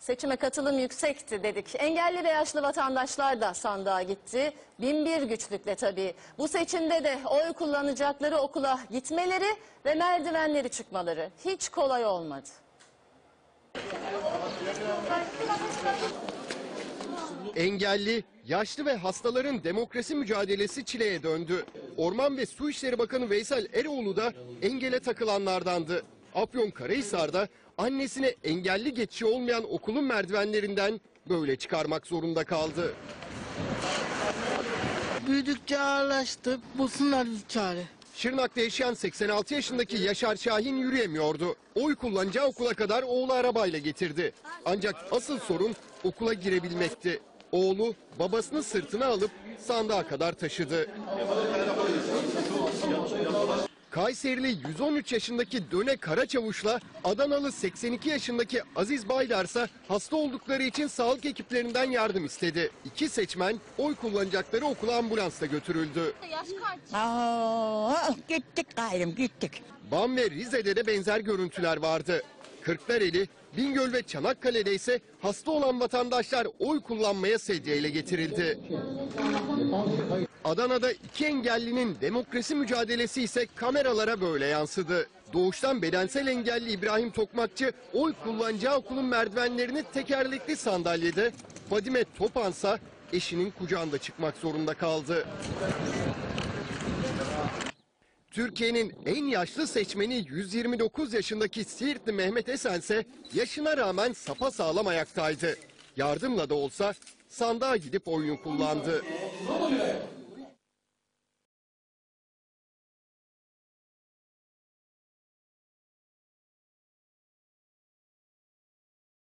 Seçime katılım yüksekti dedik. Engelli ve yaşlı vatandaşlar da sandığa gitti. Bin bir güçlükle tabii. Bu seçimde de oy kullanacakları okula gitmeleri ve merdivenleri çıkmaları hiç kolay olmadı. Engelli, yaşlı ve hastaların demokrasi mücadelesi çileye döndü. Orman ve Su İşleri Bakanı Veysel Eroğlu da engele takılanlardandı. Afyonkarahisar'da annesine engelli geçişi olmayan okulun merdivenlerinden böyle çıkarmak zorunda kaldı. Büyüdükçe ağırlaştı. Bulsunlar bir çare. Şırnak'ta yaşayan 86 yaşındaki Yaşar Şahin yürüyemiyordu. Oy kullanacağı okula kadar oğlu arabayla getirdi. Ancak asıl sorun okula girebilmekti. Oğlu babasını sırtına alıp sandığa kadar taşıdı. Kayserili 113 yaşındaki Döne Karaçavuş'la Adanalı 82 yaşındaki Aziz Baydarsa hasta oldukları için sağlık ekiplerinden yardım istedi. İki seçmen oy kullanacakları okula ambulansla götürüldü. Aa, gittik gayrım gittik. Van ve Rize'de de benzer görüntüler vardı. Kırklareli, Bingöl ve Çanakkale'de ise hasta olan vatandaşlar oy kullanmaya sedyeyle getirildi. Adana'da iki engellinin demokrasi mücadelesi ise kameralara böyle yansıdı. Doğuştan bedensel engelli İbrahim Tokmakçı oy kullanacağı okulun merdivenlerini tekerlekli sandalyede, Fadime Topansa eşinin kucağında çıkmak zorunda kaldı. Türkiye'nin en yaşlı seçmeni 129 yaşındaki Siirtli Mehmet Esen ise yaşına rağmen sapasağlam ayaktaydı. Yardımla da olsa sandığa gidip oyunu kullandı.